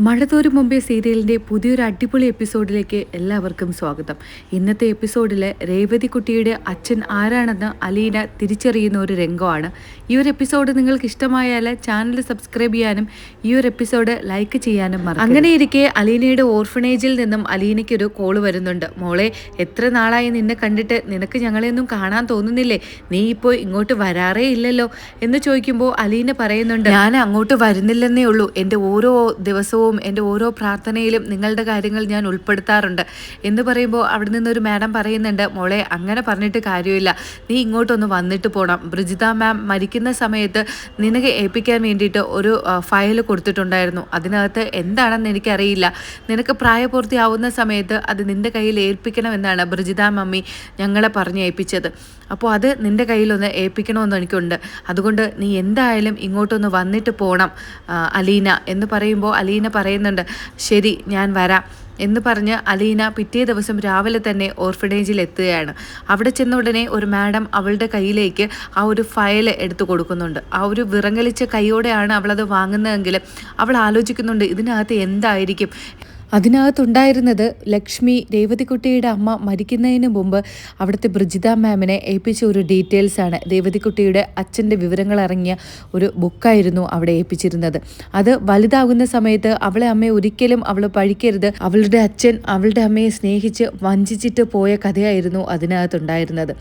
മഴതോരും മുമ്പേ സീരിയലിന്റെ പുതിയൊരു അടിപൊളി എപ്പിസോഡിലേക്ക് എല്ലാവർക്കും സ്വാഗതം. ഇന്നത്തെ എപ്പിസോഡിൽ രേവതി കുട്ടിയുടെ അച്ഛൻ ആരാണെന്ന് അലീന തിരിച്ചറിയുന്ന ഒരു രംഗമാണ്. ഈ ഒരു എപ്പിസോഡ് നിങ്ങൾക്ക് ഇഷ്ടമായാൽ ചാനൽ സബ്സ്ക്രൈബ് ചെയ്യാനും ഈ ഒരു എപ്പിസോഡ് ലൈക്ക് ചെയ്യാനും മറക്കും അങ്ങനെ ഇരിക്കെ അലീനയുടെ ഓർഫണേജിൽ നിന്നും അലീനയ്ക്കൊരു കോൾ വരുന്നുണ്ട്. മോളെ എത്ര നാളായി നിന്നെ കണ്ടിട്ട് നിനക്ക് ഞങ്ങളെയൊന്നും കാണാൻ തോന്നുന്നില്ലേ? നീ ഇപ്പോൾ ഇങ്ങോട്ട് വരാറേ ഇല്ലല്ലോ എന്ന് ചോദിക്കുമ്പോൾ അലീന പറയുന്നുണ്ട് ഞാൻ അങ്ങോട്ട് വരുന്നില്ലെന്നേ ഉള്ളൂ. എന്റെ ഓരോ ദിവസവും എന്റെ ഓരോ പ്രാർത്ഥനയിലും നിങ്ങളുടെ കാര്യങ്ങൾ ഞാൻ ഉൾപ്പെടുത്താറുണ്ട്. എന്ന് പറയുമ്പോൾ അവിടെ നിന്നൊരു മാഡം പറയുന്നുണ്ട് മോളെ അങ്ങനെ പറഞ്ഞിട്ട് കാര്യമില്ല. നീ ഇങ്ങോട്ടൊന്ന് വന്നിട്ട് പോകണം ബ്രിജിത മാം മരിക്കുന്ന സമയത്ത് നിനക്ക് ഏൽപ്പിക്കാൻ വേണ്ടിയിട്ട് ഒരു ഫയൽ കൊടുത്തിട്ടുണ്ടായിരുന്നു. അതിനകത്ത് എന്താണെന്ന് എനിക്കറിയില്ല. നിനക്ക് പ്രായപൂർത്തിയാവുന്ന സമയത്ത് അത് നിന്റെ കയ്യിൽ ഏൽപ്പിക്കണമെന്നാണ് ബ്രിജിത മമ്മി ഞങ്ങളെ പറഞ്ഞ് ഏൽപ്പിച്ചത്. അപ്പോൾ അത് നിന്റെ കയ്യിലൊന്ന് ഏൽപ്പിക്കണമെന്ന് എനിക്കുണ്ട്. അതുകൊണ്ട് നീ എന്തായാലും ഇങ്ങോട്ടൊന്ന് വന്നിട്ട് പോകണം അലീന. എന്ന് പറയുമ്പോൾ അലീന പറയുന്നുണ്ട്. ശരി ഞാൻ വരാം എന്ന് പറഞ്ഞ് അലീന പിറ്റേ ദിവസം രാവിലെ തന്നെ ഓർഫനേജിൽ എത്തുകയാണ്. അവിടെ ചെന്ന ഉടനെ ഒരു മാഡം അവളുടെ കയ്യിലേക്ക് ആ ഒരു ഫയൽ എടുത്തു കൊടുക്കുന്നുണ്ട്. ആ ഒരു വിറങ്ങലിച്ച കൈയോടെയാണ് അവളത് വാങ്ങുന്നതെങ്കിൽ അവൾ ആലോചിക്കുന്നുണ്ട് ഇതിനകത്ത് എന്തായിരിക്കും? അതിനകത്തുണ്ടായിരുന്നത് ലക്ഷ്മി രേവതിക്കുട്ടിയുടെ അമ്മ മരിക്കുന്നതിന് മുമ്പ് അവിടുത്തെ ബ്രിജിത മാമിനെ ഏൽപ്പിച്ച ഒരു ഡീറ്റെയിൽസ് ആണ്. രേവതിക്കുട്ടിയുടെ അച്ഛന്റെ വിവരങ്ങൾ ഇറങ്ങിയ ഒരു ബുക്കായിരുന്നു അവിടെ ഏൽപ്പിച്ചിരുന്നത്. അത് വലുതാകുന്ന സമയത്ത് അവളെ അമ്മയെ ഒരിക്കലും അവൾ പഴിക്കരുത്. അവളുടെ അച്ഛൻ അവളുടെ അമ്മയെ സ്നേഹിച്ച് വഞ്ചിച്ചിട്ട് പോയ കഥയായിരുന്നു അതിനകത്തുണ്ടായിരുന്നത്.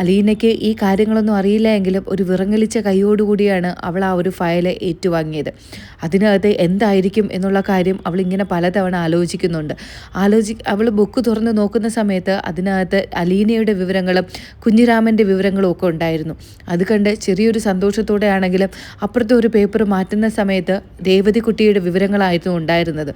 അലീനയ്ക്ക് ഈ കാര്യങ്ങളൊന്നും അറിയില്ല എങ്കിലും ഒരു വിറങ്ങലിച്ച കൈയോടുകൂടിയാണ് അവൾ ആ ഒരു ഫയൽ ഏറ്റുവാങ്ങിയത്. അതിനകത്ത് എന്തായിരിക്കും എന്നുള്ള കാര്യം അവൾ ഇങ്ങനെ പലതവണ ആലോചിക്കുന്നുണ്ട്. ആലോചി അവൾ ബുക്ക് തുറന്ന് നോക്കുന്ന സമയത്ത് അതിനകത്ത് അലീനയുടെ വിവരങ്ങളും കുഞ്ഞിരാമന്റെ വിവരങ്ങളും ഒക്കെ ഉണ്ടായിരുന്നു. അത് കണ്ട് ചെറിയൊരു സന്തോഷത്തോടെ ആണെങ്കിലും അപ്പുറത്തെ ഒരു പേപ്പർ മാറ്റുന്ന സമയത്ത് രേവതി കുട്ടിയുടെ വിവരങ്ങളായിരുന്നു ഉണ്ടായിരുന്നത്.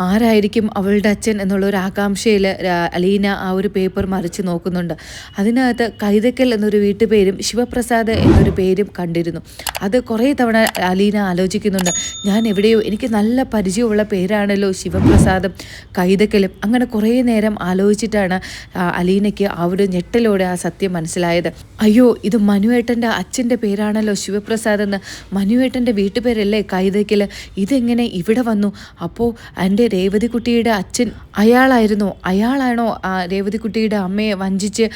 ആരായിരിക്കും അവളുടെ അച്ഛൻ എന്നുള്ള ഒരു ആകാംക്ഷയിൽ അലീന ആ ഒരു പേപ്പർ മറിച്ച് നോക്കുന്നുണ്ട്. അതിനകത്ത് കൈതക്കൽ എന്നൊരു വീട്ടുപേരും ശിവപ്രസാദ് എന്നൊരു പേരും കണ്ടിരുന്നു. അത് കുറേ തവണ അലീന ആലോചിക്കുന്നുണ്ട്. ഞാൻ എവിടെയോ എനിക്ക് നല്ല പരിചയമുള്ള പേരാണല്ലോ ശിവപ്രസാദും കൈതക്കലും. അങ്ങനെ കുറേ നേരം ആലോചിച്ചിട്ടാണ് അലീനയ്ക്ക് ആ ഒരു ഞെട്ടലോടെ ആ സത്യം മനസ്സിലായത്. അയ്യോ ഇത് മനുവേട്ടന്റെ അച്ഛന്റെ പേരാണല്ലോ ശിവപ്രസാദ് എന്ന് മനുവേട്ടന്റെ വീട്ടുപേരല്ലേ കൈതക്കൽ ഇതെങ്ങനെ ഇവിടെ വന്നു? അപ്പോൾ എന്റെ രേവതിക്കുട്ടിയുടെ അച്ഛൻ അയാളായിരുന്നു. അയാളാണോ ആ രേവതിക്കുട്ടിയുടെ അമ്മയെ വഞ്ചിച്ച്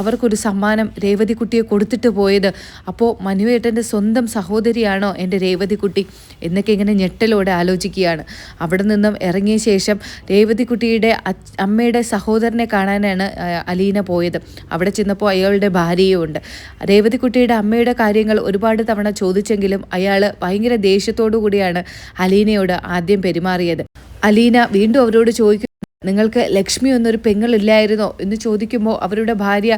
അവർക്കൊരു സമ്മാനം രേവതിക്കുട്ടിയെ കൊടുത്തിട്ട് പോയത്? അപ്പോൾ മനുവേട്ടന്റെ സ്വന്തം സഹോദരിയാണോ എന്റെ രേവതിക്കുട്ടി? എന്നൊക്കെ ഇങ്ങനെ ഞെട്ടലോടെ ആലോചിക്കുകയാണ്. അവിടെ നിന്നും ഇറങ്ങിയ ശേഷം രേവതിക്കുട്ടിയുടെ അമ്മയുടെ സഹോദരനെ കാണാനാണ് അലീന പോയത്. അവിടെ ചെന്നപ്പോൾ അയാളുടെ ഭാര്യയും ഉണ്ട്. രേവതിക്കുട്ടിയുടെ അമ്മയുടെ കാര്യങ്ങൾ ഒരുപാട് തവണ ചോദിച്ചെങ്കിലും അയാൾ ഭയങ്കര ദേഷ്യത്തോടു കൂടിയാണ് അലീനയോട് ആദ്യം പെരുമാറിയത്. അലീന വീണ്ടും അവരോട് ചോദിക്കും നിങ്ങൾക്ക് ലക്ഷ്മി എന്നൊരു പെങ്ങളില്ലായിരുന്നോ? എന്ന് ചോദിക്കുമ്പോൾ അവരുടെ ഭാര്യ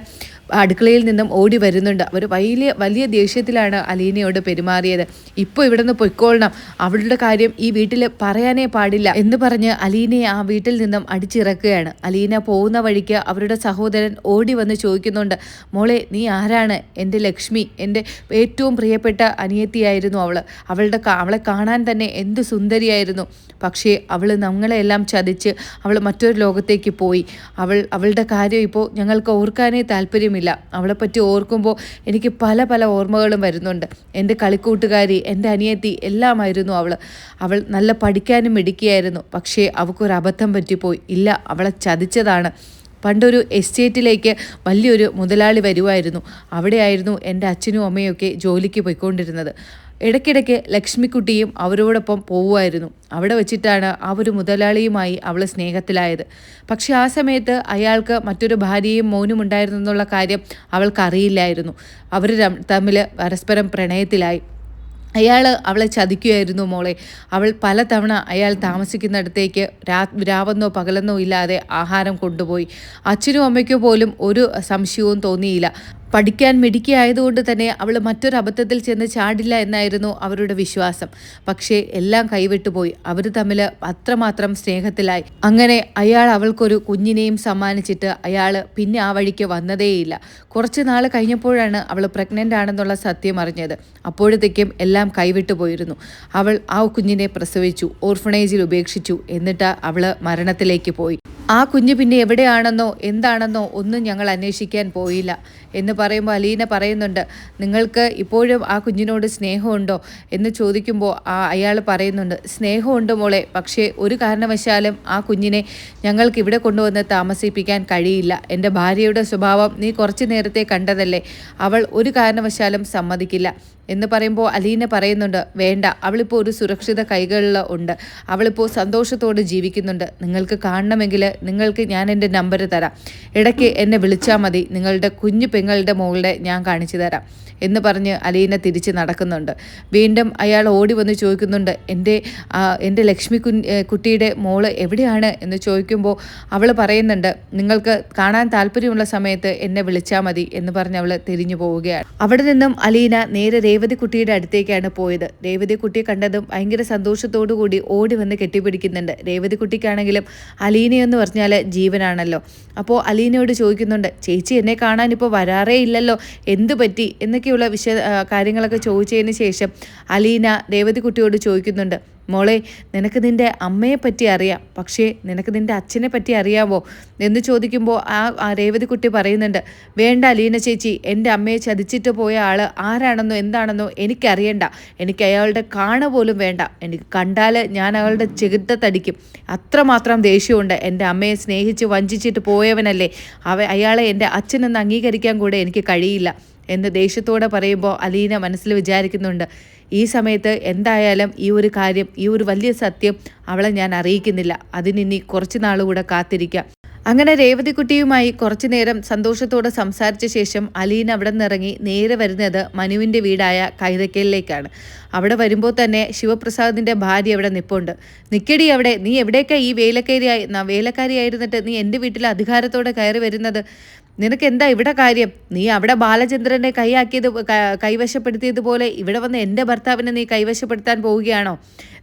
അടുക്കളയിൽ നിന്നും ഓടി വരുന്നുണ്ട്. അവർ വലിയ വലിയ ദേഷ്യത്തിലാണ് അലീനയോട് പെരുമാറിയത്. ഇപ്പോൾ ഇവിടെ നിന്ന് പൊയ്ക്കോളണം. അവളുടെ കാര്യം ഈ വീട്ടിൽ പറയാനേ പാടില്ല എന്ന് പറഞ്ഞ് അലീനയെ ആ വീട്ടിൽ നിന്നും അടിച്ചിറക്കുകയാണ്. അലീന പോകുന്ന വഴിക്ക് അവരുടെ സഹോദരൻ ഓടി വന്ന് ചോദിക്കുന്നുണ്ട് മോളെ നീ ആരാണ്? എന്റെ ലക്ഷ്മി എന്റെ ഏറ്റവും പ്രിയപ്പെട്ട അനിയത്തിയായിരുന്നു അവൾ. അവളുടെ അവളെ കാണാൻ തന്നെ എന്ത് സുന്ദരിയായിരുന്നു. പക്ഷേ അവൾ നമ്മളെല്ലാം ചതിച്ച് അവൾ മറ്റൊരു ലോകത്തേക്ക് പോയി. അവൾ അവളുടെ കാര്യം ഇപ്പോൾ ഞങ്ങൾക്ക് ഓർക്കാനേ താല്പര്യമില്ല അവളെപ്പറ്റി ഓർക്കുമ്പോൾ എനിക്ക് പല പല ഓർമ്മകളും വരുന്നുണ്ട്. എന്റെ കളിക്കൂട്ടുകാരി എന്റെ അനിയത്തി എല്ലാമായിരുന്നു അവൾ അവൾ നല്ല പഠിക്കാനും മിടിക്കുകയായിരുന്നു പക്ഷേ അവൾക്കൊരു അബദ്ധം പറ്റിപ്പോയി. ഇല്ല അവളെ ചതിച്ചതാണ്. പണ്ടൊരു എസ്റ്റേറ്റിലേക്ക് വലിയൊരു മുതലാളി വരുമായിരുന്നു അവിടെയായിരുന്നു എന്റെ അച്ഛനും അമ്മയൊക്കെ ജോലിക്ക് പോയിക്കൊണ്ടിരുന്നത്. ഇടയ്ക്കിടയ്ക്ക് ലക്ഷ്മിക്കുട്ടിയും അവരോടൊപ്പം പോവുമായിരുന്നു. അവിടെ വെച്ചിട്ടാണ് ആ ഒരു മുതലാളിയുമായി അവൾ സ്നേഹത്തിലായത്. പക്ഷേ ആ സമയത്ത് അയാൾക്ക് മറ്റൊരു ഭാര്യയും മോനും ഉണ്ടായിരുന്നു എന്നുള്ള കാര്യം അവൾക്കറിയില്ലായിരുന്നു. അവർ തമ്മിൽ പരസ്പരം പ്രണയത്തിലായി. അയാൾ അവളെ ചതിക്കുകയായിരുന്നു മോളെ. അവൾ പലതവണ അയാൾ താമസിക്കുന്നിടത്തേക്ക് രാ രാവെന്നോ പകലെന്നോ ഇല്ലാതെ ആഹാരം കൊണ്ടുപോയി. അച്ഛനും അമ്മയ്ക്കോ പോലും ഒരു സംശയവും തോന്നിയില്ല. പഠിക്കാൻ മിടുക്കിയായതുകൊണ്ട് തന്നെ അവൾ മറ്റൊരു അബദ്ധത്തിൽ ചെന്ന് ചാടില്ല എന്നായിരുന്നു അവരുടെ വിശ്വാസം. പക്ഷേ എല്ലാം കൈവിട്ടുപോയി അവർ തമ്മിൽ അത്രമാത്രം സ്നേഹത്തിലായി. അങ്ങനെ അയാൾ അവൾക്കൊരു കുഞ്ഞിനെയും സമ്മാനിച്ചിട്ട് അയാൾ പിന്നെ ആ വഴിക്ക് വന്നതേയില്ല. കുറച്ച് നാൾ കഴിഞ്ഞപ്പോഴാണ് അവൾ പ്രഗ്നന്റ് ആണെന്നുള്ള സത്യം അറിഞ്ഞത്. അപ്പോഴത്തേക്കും എല്ലാം കൈവിട്ടു പോയിരുന്നു. അവൾ ആ കുഞ്ഞിനെ പ്രസവിച്ചു ഓർഫണേജിൽ ഉപേക്ഷിച്ചു എന്നിട്ട് അവൾ മരണത്തിലേക്ക് പോയി. ആ കുഞ്ഞ് പിന്നെ എവിടെയാണെന്നോ എന്താണെന്നോ ഒന്നും ഞങ്ങൾ അന്വേഷിക്കാൻ പോയില്ല. എന്ന് പറയുമ്പോൾ അലീന പറയുന്നുണ്ട് നിങ്ങൾക്ക് ഇപ്പോഴും ആ കുഞ്ഞിനോട് സ്നേഹമുണ്ടോ? എന്ന് ചോദിക്കുമ്പോൾ ആ അയാൾ പറയുന്നുണ്ട് സ്നേഹമുണ്ട് മോളെ പക്ഷേ ഒരു കാരണവശാലും ആ കുഞ്ഞിനെ ഞങ്ങൾക്ക് ഇവിടെ കൊണ്ടുവന്ന് താമസിപ്പിക്കാൻ കഴിയില്ല. എന്റെ ഭാര്യയുടെ സ്വഭാവം നീ കുറച്ച് നേരത്തെ കണ്ടതല്ലേ. അവൾ ഒരു കാരണവശാലും സമ്മതിക്കില്ല. എന്ന് പറയുമ്പോൾ അലീന പറയുന്നുണ്ട് വേണ്ട അവളിപ്പോൾ ഒരു സുരക്ഷിത കൈകളിൽ ഉണ്ട്. അവളിപ്പോൾ സന്തോഷത്തോടെ ജീവിക്കുന്നുണ്ട്. നിങ്ങൾക്ക് കാണണമെങ്കിൽ നിങ്ങൾക്ക് ഞാൻ എന്റെ നമ്പർ തരാം. ഇടയ്ക്ക് എന്നെ വിളിച്ചാൽ മതി. നിങ്ങളുടെ കുഞ്ഞു പെങ്ങളുടെ മുകളുടെ ഞാൻ കാണിച്ചു തരാം. എന്ന് പറഞ്ഞ് അലീന തിരിച്ച് നടക്കുന്നുണ്ട്. വീണ്ടും അയാൾ ഓടി വന്ന് ചോദിക്കുന്നുണ്ട് എന്റെ എന്റെ ലക്ഷ്മി കുട്ടിയുടെ മോൾ എവിടെയാണ്? എന്ന് ചോദിക്കുമ്പോൾ അവൾ പറയുന്നുണ്ട് നിങ്ങൾക്ക് കാണാൻ താല്പര്യമുള്ള സമയത്ത് എന്നെ വിളിച്ചാൽ മതി. എന്ന് പറഞ്ഞ് അവൾ തിരിഞ്ഞു പോവുകയാണ്. അവിടെ നിന്നും അലീന നേരെ രേവതി കുട്ടിയുടെ അടുത്തേക്കാണ് പോയത്. രേവതി കുട്ടിയെ കണ്ടതും ഭയങ്കര സന്തോഷത്തോടു കൂടി ഓടി വന്ന് കെട്ടിപ്പിടിക്കുന്നുണ്ട്. രേവതി കുട്ടിക്കാണെങ്കിലും അലീനയെന്ന് പറഞ്ഞാൽ ജീവനാണല്ലോ. അപ്പോൾ അലീനയോട് ചോദിക്കുന്നുണ്ട് ചേച്ചി എന്നെ കാണാൻ ഇപ്പോൾ വരാറേ ഇല്ലല്ലോ. എന്ത് പറ്റി? എന്നൊക്കെയുള്ള വിശ കാര്യങ്ങളൊക്കെ ചോദിച്ചതിന് ശേഷം അലീന രേവതി കുട്ടിയോട് ചോദിക്കുന്നുണ്ട് മോളെ നിനക്ക് നിന്റെ അമ്മയെ പറ്റി അറിയാം. പക്ഷേ നിനക്ക് നിന്റെ അച്ഛനെ പറ്റി അറിയാമോ എന്ന് ചോദിക്കുമ്പോൾ ആ രേവതിക്കുട്ടി രേവതി കുട്ടി പറയുന്നുണ്ട് വേണ്ട ലീന ചേച്ചി എന്റെ അമ്മയെ ചതിച്ചിട്ട് പോയ ആൾ ആരാണെന്നോ എന്താണെന്നോ എനിക്കറിയണ്ട. എനിക്ക് അയാളുടെ കാണ പോലും വേണ്ട. എനിക്ക് കണ്ടാൽ ഞാൻ അയാളുടെ ചെകുത്തത്തടിക്കും അത്രമാത്രം ദേഷ്യമുണ്ട്. എന്റെ അമ്മയെ സ്നേഹിച്ച് വഞ്ചിച്ചിട്ട് പോയവനല്ലേ. അവ അയാളെ എന്റെ അച്ഛനെന്ന് അംഗീകരിക്കാൻ കൂടെ എനിക്ക് കഴിയില്ല. എന്ന് ദേഷ്യത്തോടെ പറയുമ്പോൾ അലീന മനസ്സിൽ വിചാരിക്കുന്നുണ്ട് ഈ സമയത്ത് എന്തായാലും ഈ ഒരു കാര്യം ഈ ഒരു വലിയ സത്യം അവളെ ഞാൻ അറിയിക്കുന്നില്ല. അതിനി കുറച്ച് നാളുകൂടെ കാത്തിരിക്കാം. അങ്ങനെ രേവതിക്കുട്ടിയുമായി കുറച്ചു നേരം സന്തോഷത്തോടെ സംസാരിച്ച ശേഷം അലീന അവിടെ നിന്നിറങ്ങി നേരെ വരുന്നത് മനുവിന്റെ വീടായ കൈതക്കലിലേക്കാണ്. അവിടെ വരുമ്പോൾ തന്നെ ശിവപ്രസാദിന്റെ ഭാര്യ അവിടെ നിപ്പുണ്ട്. നിക്കടി അവിടെ നീ എവിടേക്കാ ഈ വേലക്കാരിയായി വേലക്കാരിയായിരുന്നിട്ട് നീ എന്റെ വീട്ടിൽ അധികാരത്തോടെ കയറി വരുന്നത്? നിനക്ക് എന്താ ഇവിടെ കാര്യം? നീ അവിടെ ബാലചന്ദ്രനെ കൈയാക്കിയത് കൈവശപ്പെടുത്തിയതുപോലെ ഇവിടെ വന്ന് എന്റെ ഭർത്താവിനെ നീ കൈവശപ്പെടുത്താൻ പോവുകയാണോ?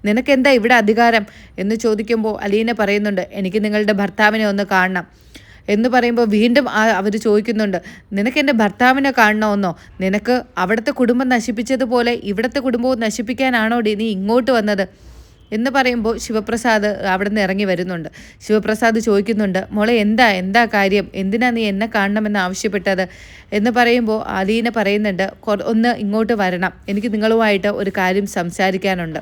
നിനക്കെന്താ ഇവിടെ അധികാരം? എന്ന് ചോദിക്കുമ്പോൾ അലീന പറയുന്നുണ്ട് എനിക്ക് നിങ്ങളുടെ ഭർത്താവിനെ ഒന്ന് കാണണം. എന്ന് പറയുമ്പോൾ വീണ്ടും അവർ ചോദിക്കുന്നുണ്ട് നിനക്ക് എന്റെ ഭർത്താവിനെ കാണണമെന്നോ നിനക്ക് അവിടുത്തെ കുടുംബം നശിപ്പിച്ചതുപോലെ ഇവിടുത്തെ കുടുംബവും നശിപ്പിക്കാനാണോ നീ ഇങ്ങോട്ട് വന്നത്? എന്ന് പറയുമ്പോൾ ശിവപ്രസാദ് അവിടെ നിന്ന് ഇറങ്ങി വരുന്നുണ്ട്. ശിവപ്രസാദ് ചോദിക്കുന്നുണ്ട് മോളെ എന്താ എന്താ കാര്യം? എന്തിനാ നീ എന്നെ കാണണമെന്ന് ആവശ്യപ്പെട്ടത്? എന്ന് പറയുമ്പോൾ അലീന പറയുന്നുണ്ട് ഒന്ന് ഇങ്ങോട്ട് വരണം. എനിക്ക് നിങ്ങളുമായിട്ട് ഒരു കാര്യം സംസാരിക്കാനുണ്ട്.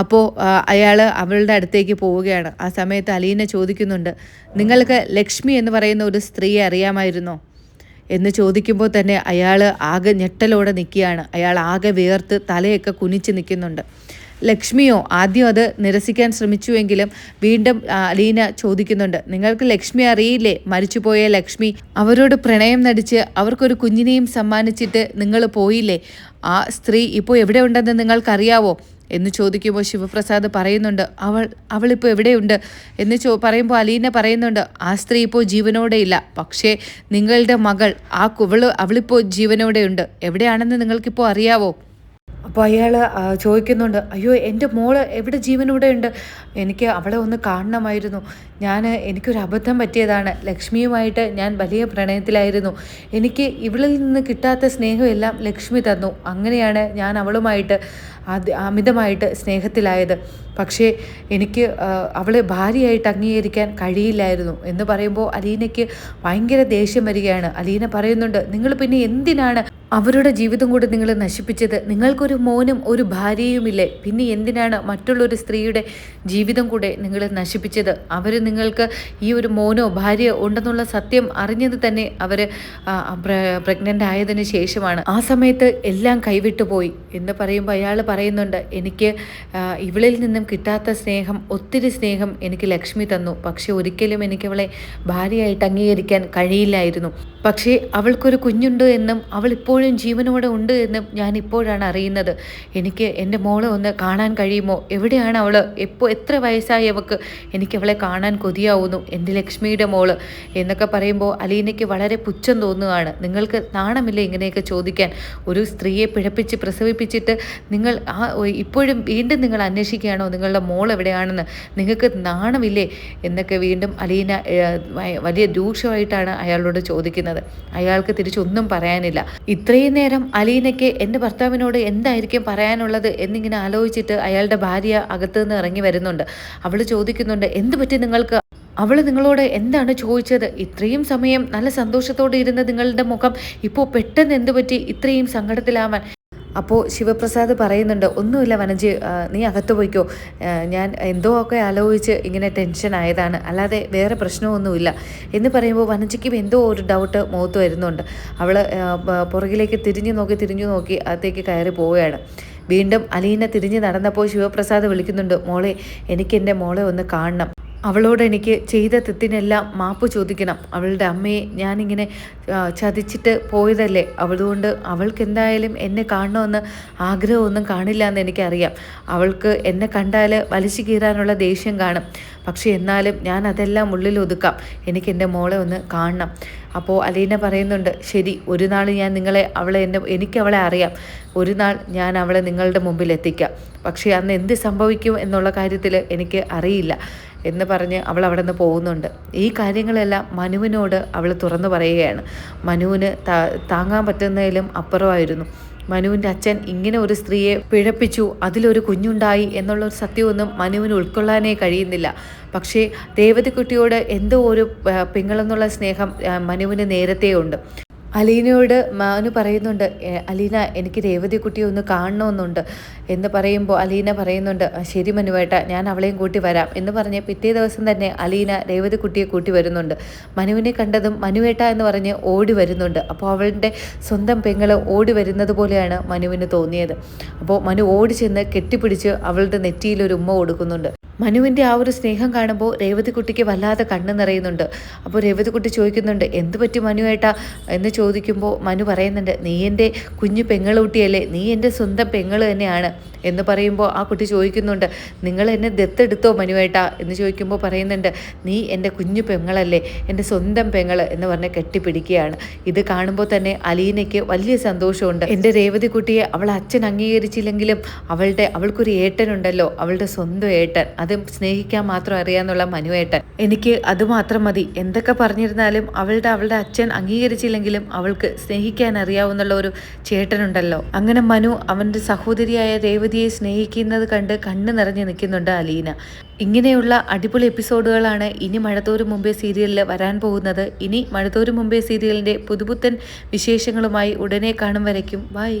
അപ്പോൾ അയാൾ അവളുടെ അടുത്തേക്ക് പോവുകയാണ്. ആ സമയത്ത് അലീന ചോദിക്കുന്നുണ്ട് നിങ്ങൾക്ക് ലക്ഷ്മി എന്ന് പറയുന്ന ഒരു സ്ത്രീയെ അറിയാമായിരുന്നോ? എന്ന് ചോദിക്കുമ്പോൾ തന്നെ അയാൾ ആകെ ഞെട്ടലോടെ നിൽക്കുകയാണ്. അയാൾ ആകെ വേർത്ത് തലയൊക്കെ കുനിച്ച് നിൽക്കുന്നുണ്ട്. ലക്ഷ്മിയോ ആദ്യം അത് നിരസിക്കാൻ ശ്രമിച്ചുവെങ്കിലും വീണ്ടും അലീന ചോദിക്കുന്നുണ്ട്. നിങ്ങൾക്ക് ലക്ഷ്മി അറിയില്ലേ? മരിച്ചുപോയ ലക്ഷ്മി. അവരോട് പ്രണയം നടിച്ച് അവർക്കൊരു കുഞ്ഞിനെയും സമ്മാനിച്ചിട്ട് നിങ്ങൾ പോയില്ലേ? ആ സ്ത്രീ ഇപ്പോൾ എവിടെ ഉണ്ടെന്ന് നിങ്ങൾക്കറിയാവോ? എന്ന് ചോദിക്കുമ്പോൾ ശിവപ്രസാദ് പറയുന്നുണ്ട് അവൾ അവളിപ്പോൾ എവിടെയുണ്ട്? എന്ന് ചോ പറയുമ്പോൾ അലീന പറയുന്നുണ്ട് ആ സ്ത്രീ ഇപ്പോൾ ജീവനോടെ ഇല്ല. പക്ഷേ നിങ്ങളുടെ മകൾ ആ കുവൾ അവളിപ്പോൾ ജീവനോടെയുണ്ട്. എവിടെയാണെന്ന് നിങ്ങൾക്കിപ്പോൾ അറിയാവോ? അപ്പോൾ അയാൾ ചോദിക്കുന്നുണ്ട് അയ്യോ എന്റെ മോൾ എവിടെ ജീവനൂടെ ഉണ്ട്? എനിക്ക് അവളെ ഒന്ന് കാണണമായിരുന്നു. ഞാൻ എനിക്കൊരു അബദ്ധം പറ്റിയതാണ്. ലക്ഷ്മിയുമായിട്ട് ഞാൻ വലിയ പ്രണയത്തിലായിരുന്നു. എനിക്ക് ഇവളിൽ നിന്ന് കിട്ടാത്ത സ്നേഹമെല്ലാം ലക്ഷ്മി തന്നു. അങ്ങനെയാണ് ഞാൻ അവളുമായിട്ട് അമിതമായിട്ട് സ്നേഹത്തിലായത്. പക്ഷേ എനിക്ക് അവളെ ഭാര്യയായിട്ട് അംഗീകരിക്കാൻ കഴിയില്ലായിരുന്നു എന്ന് പറയുമ്പോൾ അലീനയ്ക്ക് ഭയങ്കര ദേഷ്യം വരികയാണ്. അലീന പറയുന്നുണ്ട് നിങ്ങൾ പിന്നെ എന്തിനാണ് അവരുടെ ജീവിതം കൂടെ നിങ്ങൾ നശിപ്പിച്ചത്? നിങ്ങൾക്കൊരു മോനും ഒരു ഭാര്യയുമില്ലേ? പിന്നെ എന്തിനാണ് മറ്റുള്ളൊരു സ്ത്രീയുടെ ജീവിതം കൂടെ നിങ്ങൾ നശിപ്പിച്ചത്? അവർ നിങ്ങൾക്ക് ഈ ഒരു മോനോ ഭാര്യയോ ഉണ്ടെന്നുള്ള സത്യം അറിഞ്ഞത് തന്നെ അവർ പ്രഗ്നന്റ് ആയതിനു ശേഷമാണ്. ആ സമയത്ത് എല്ലാം കൈവിട്ടു പോയി എന്ന് പറയുമ്പോൾ അയാൾ പറയുന്നുണ്ട് എനിക്ക് ഇവളിൽ നിന്നും കിട്ടാത്ത സ്നേഹം ഒത്തിരി സ്നേഹം എനിക്ക് ലക്ഷ്മി തന്നു. പക്ഷേ ഒരിക്കലും എനിക്ക് അവളെ ഭാര്യയായിട്ട് അംഗീകരിക്കാൻ കഴിയില്ലായിരുന്നു. പക്ഷേ അവൾക്കൊരു കുഞ്ഞുണ്ട് എന്നും അവൾ ഇപ്പോഴും ജീവനോടെ ഉണ്ട് എന്നും ഞാൻ ഇപ്പോഴാണ് അറിയുന്നത്. എനിക്ക് എന്റെ മോളെ ഒന്ന് കാണാൻ കഴിയുമോ? എവിടെയാണ് അവൾ എപ്പോൾ എത്ര വയസ്സായി അവൾക്ക് എനിക്ക് അവളെ കാണാൻ കൊതിയാവുന്നു. എന്റെ ലക്ഷ്മിയുടെ മോൾ എന്നൊക്കെ പറയുമ്പോൾ അലീനയ്ക്ക് വളരെ പുച്ഛം തോന്നുകയാണ്. നിങ്ങൾക്ക് നാണമില്ല ഇങ്ങനെയൊക്കെ ചോദിക്കാൻ? ഒരു സ്ത്രീയെ പിഴപ്പിച്ച് പ്രസവിപ്പിച്ചിട്ട് നിങ്ങൾ ആ ഇപ്പോഴും വീണ്ടും നിങ്ങൾ അന്വേഷിക്കുകയാണോ? നിങ്ങളുടെ മോൾ എവിടെയാണെന്ന്? നിങ്ങൾക്ക് നാണമില്ലേ? എന്നൊക്കെ വീണ്ടും അലീന വലിയ രൂക്ഷമായിട്ടാണ് അയാളോട് ചോദിക്കുന്നത്. അയാൾക്ക് തിരിച്ചൊന്നും പറയാനില്ല. ഇത്രയും നേരം അലീനയ്ക്ക് എന്റെ ഭർത്താവിനോട് എന്തായിരിക്കും പറയാനുള്ളത് എന്നിങ്ങനെ ആലോചിച്ചിട്ട് അയാളുടെ ഭാര്യ അകത്തുനിന്ന് ഇറങ്ങി വരുന്നുണ്ട്. അവൾ ചോദിക്കുന്നുണ്ട് എന്ത് പറ്റി നിങ്ങൾക്ക്? അവൾ നിങ്ങളോട് എന്താണ് ചോദിച്ചത്? ഇത്രയും സമയം നല്ല സന്തോഷത്തോടെ ഇരുന്ന നിങ്ങളുടെ മുഖം ഇപ്പോൾ പെട്ടെന്ന് എന്തുപറ്റി ഇത്രയും സങ്കടത്തിലാവാൻ. അപ്പോൾ ശിവപ്രസാദ് പറയുന്നുണ്ട് ഒന്നുമില്ല വനജ് നീ അകത്ത് പോയിക്കോ. ഞാൻ എന്തോ ഒക്കെ ആലോചിച്ച് ഇങ്ങനെ ടെൻഷൻ ആയതാണ്. അല്ലാതെ വേറെ പ്രശ്നമൊന്നുമില്ല. എന്ന് പറയുമ്പോൾ വനജയ്ക്കും എന്തോ ഒരു ഡൗട്ട് മുഖത്ത് വരുന്നുണ്ട്. അവൾ പുറകിലേക്ക് തിരിഞ്ഞു നോക്കി തിരിഞ്ഞു നോക്കി അകത്തേക്ക് കയറി പോവുകയാണ്. വീണ്ടും അലീന തിരിഞ്ഞ് നടന്നപ്പോൾ ശിവപ്രസാദ് വിളിക്കുന്നുണ്ട് മോളെ എനിക്ക് എന്റെ മോളെ ഒന്ന് കാണണം. അവളോട് എനിക്ക് ചെയ്ത തെത്തിനെല്ലാം മാപ്പ് ചോദിക്കണം. അവളുടെ അമ്മയെ ഞാനിങ്ങനെ ചതിച്ചിട്ട് പോയതല്ലേ? അതുകൊണ്ട് അവൾക്ക് എന്തായാലും എന്നെ കാണണമെന്ന് ആഗ്രഹമൊന്നും കാണില്ല എന്ന് എനിക്കറിയാം. അവൾക്ക് എന്നെ കണ്ടാൽ വലിച്ചു കീറാനുള്ള ദേഷ്യം കാണും. പക്ഷേ എന്നാലും ഞാൻ അതെല്ലാം ഉള്ളിൽ ഒതുക്കാം എനിക്ക് എന്റെ മോളെ ഒന്ന് കാണണം. അപ്പോൾ അലീന പറയുന്നുണ്ട് ശരി ഒരു നാൾ ഞാൻ നിങ്ങളെ അവളെ എന്റെ എനിക്ക് അവളെ അറിയാം. ഒരു നാൾ ഞാൻ അവളെ നിങ്ങളുടെ മുമ്പിൽ എത്തിക്കാം പക്ഷേ അന്ന് എന്ത് സംഭവിക്കും എന്നുള്ള കാര്യത്തിൽ എനിക്ക് അറിയില്ല. എന്ന് പറഞ്ഞ് അവൾ അവിടെ നിന്ന് പോകുന്നുണ്ട്. ഈ കാര്യങ്ങളെല്ലാം മനുവിനോട് അവൾ തുറന്നു പറയുകയാണ്. മനുവിന് താങ്ങാൻ പറ്റുന്നതിലും അപ്പുറമായിരുന്നു. മനുവിന്റെ അച്ഛൻ ഇങ്ങനെ ഒരു സ്ത്രീയെ പിഴപ്പിച്ചു അതിലൊരു കുഞ്ഞുണ്ടായി എന്നുള്ള ഒരു സത്യമൊന്നും മനുവിന് ഉൾക്കൊള്ളാനേ കഴിയുന്നില്ല. പക്ഷേ ദേവതക്കുട്ടിയോട് എന്തോ ഒരു പിങ്ങളെന്നുള്ള സ്നേഹം മനുവിന് നേരത്തെ ഉണ്ട്. അലീനയോട് മനു പറയുന്നുണ്ട് അലീന എനിക്ക് രേവതിക്കുട്ടിയെ ഒന്ന് കാണണമെന്നുണ്ട്. എന്ന് പറയുമ്പോൾ അലീന പറയുന്നുണ്ട് "ആ, ശരി മനുവേട്ട ഞാൻ അവളെയും കൂട്ടി വരാം. എന്ന് പറഞ്ഞ് പിറ്റേ ദിവസം തന്നെ അലീന രേവതിക്കുട്ടിയെ കൂട്ടി വരുന്നുണ്ട്. മനുവിനെ കണ്ടതും മനുവേട്ട എന്ന് പറഞ്ഞ് ഓടി വരുന്നുണ്ട്. അപ്പോൾ അവളുടെ സ്വന്തം പെങ്ങൾ ഓടി വരുന്നത് പോലെയാണ് മനുവിന് തോന്നിയത്. അപ്പോൾ മനു ഓടി ചെന്ന് കെട്ടിപ്പിടിച്ച് അവളുടെ നെറ്റിയിൽ ഒരു ഉമ്മ കൊടുക്കുന്നുണ്ട്. മനുവിന്റെ ആ ഒരു സ്നേഹം കാണുമ്പോൾ രേവതിക്കുട്ടിക്ക് വല്ലാതെ കണ്ണ് നിറയുന്നുണ്ട്. അപ്പോൾ രേവതിക്കുട്ടി ചോദിക്കുന്നുണ്ട് എന്ത് പറ്റി മനുവേട്ടാ? എന്ന് ചോദിക്കുമ്പോൾ മനു പറയുന്നുണ്ട് നീ എന്റെ കുഞ്ഞു പെങ്ങളൂട്ടിയല്ലേ നീ എന്റെ സ്വന്തം പെങ്ങൾ തന്നെയാണ്. എന്ന് പറയുമ്പോൾ ആ കുട്ടി ചോദിക്കുന്നുണ്ട് നിങ്ങൾ എന്നെ ദത്തെടുത്തോ മനുവേട്ടാ? എന്ന് ചോദിക്കുമ്പോൾ പറയുന്നുണ്ട് നീ എന്റെ കുഞ്ഞു പെങ്ങളല്ലേ എന്റെ സ്വന്തം പെങ്ങൾ എന്ന് പറഞ്ഞ് കെട്ടിപ്പിടിക്കുകയാണ്. ഇത് കാണുമ്പോൾ തന്നെ അലീനയ്ക്ക് വലിയ സന്തോഷമുണ്ട്. എന്റെ രേവതി കുട്ടിയെ അവൾ അച്ഛൻ അംഗീകരിച്ചില്ലെങ്കിലും അവളുടെ അവൾക്കൊരു ഏട്ടനുണ്ടല്ലോ അവളുടെ സ്വന്തം ഏട്ടൻ. അതും സ്നേഹിക്കാൻ മാത്രം അറിയാന്നുള്ള മനുവേട്ടൻ. എനിക്ക് അതുമാത്രം മതി. എന്തൊക്കെ പറഞ്ഞിരുന്നാലും അവളുടെ അവളുടെ അച്ഛൻ അംഗീകരിച്ചില്ലെങ്കിലും അവൾക്ക് സ്നേഹിക്കാൻ അറിയാവുന്നുള്ള ഒരു ചേട്ടനുണ്ടല്ലോ. അങ്ങനെ മനു അവന്റെ സഹോദരിയായ രേവതിയെ സ്നേഹിക്കുന്നത് കണ്ട് കണ്ണ് നിറഞ്ഞു നിൽക്കുന്നുണ്ട് അലീന. ഇങ്ങനെയുള്ള അടിപൊളി എപ്പിസോഡുകളാണ് ഇനി മഴത്തോരു മുമ്പേ സീരിയലിൽ വരാൻ പോകുന്നത്. ഇനി മഴത്തോരു മുമ്പേ സീരിയലിന്റെ പുതുപുത്തൻ വിശേഷങ്ങളുമായി ഉടനെ കാണും വരയ്ക്കും. ബൈ.